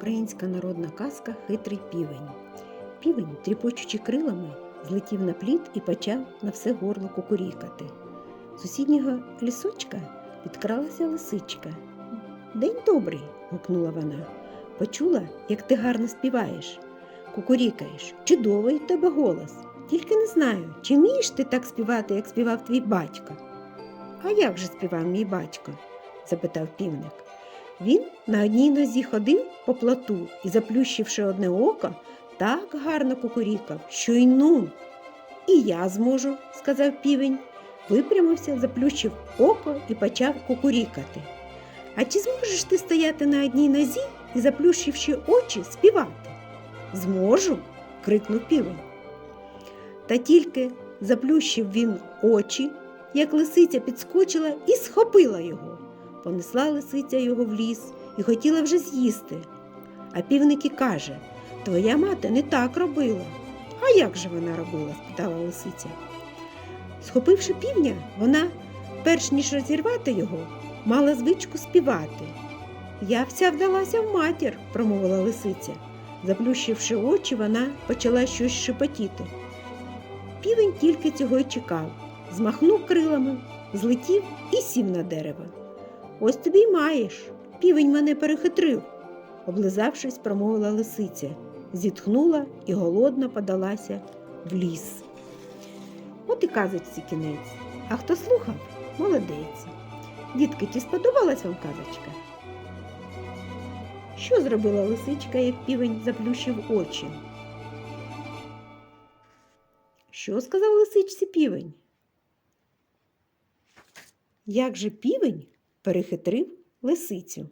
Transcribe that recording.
українська народна казка Хитрий півень. Півень, тріпочучи крилами, злетів на плід і почав на все горло кукурікати. З сусіднього лісочка підкралася лисичка. День добрий, гукнула вона. Почула, як ти гарно співаєш. Кукурікаєш, чудовий в тебе голос. Тільки не знаю, чи вмієш ти так співати, як співав твій батько. А як же співав мій батько? запитав півник. Він на одній нозі ходив по плоту і, заплющивши одне око, так гарно кукурікав, що й ну. І я зможу, сказав півень, випрямився, заплющив око і почав кукурікати. А чи зможеш ти стояти на одній нозі і, заплющивши очі, співати? Зможу. крикнув півень. Та тільки заплющив він очі, як лисиця підскочила і схопила його. Понесла лисиця його в ліс і хотіла вже з'їсти. А півник і каже Твоя мати не так робила. А як же вона робила? спитала лисиця. Схопивши півня, вона, перш ніж розірвати його, мала звичку співати. Я вся вдалася в матір, промовила лисиця. Заплющивши очі, вона почала щось шепотіти. Півень тільки цього й чекав, змахнув крилами, злетів і сів на дерево. Ось тобі й маєш. Півень мене перехитрив, облизавшись, промовила лисиця, зітхнула і голодно подалася в ліс. От і казочці кінець. А хто слухав, молодець. Дітки, чи сподобалась вам казочка? Що зробила лисичка, як півень заплющив очі? Що сказав лисичці півень? Як же півень перехитрив лисицю?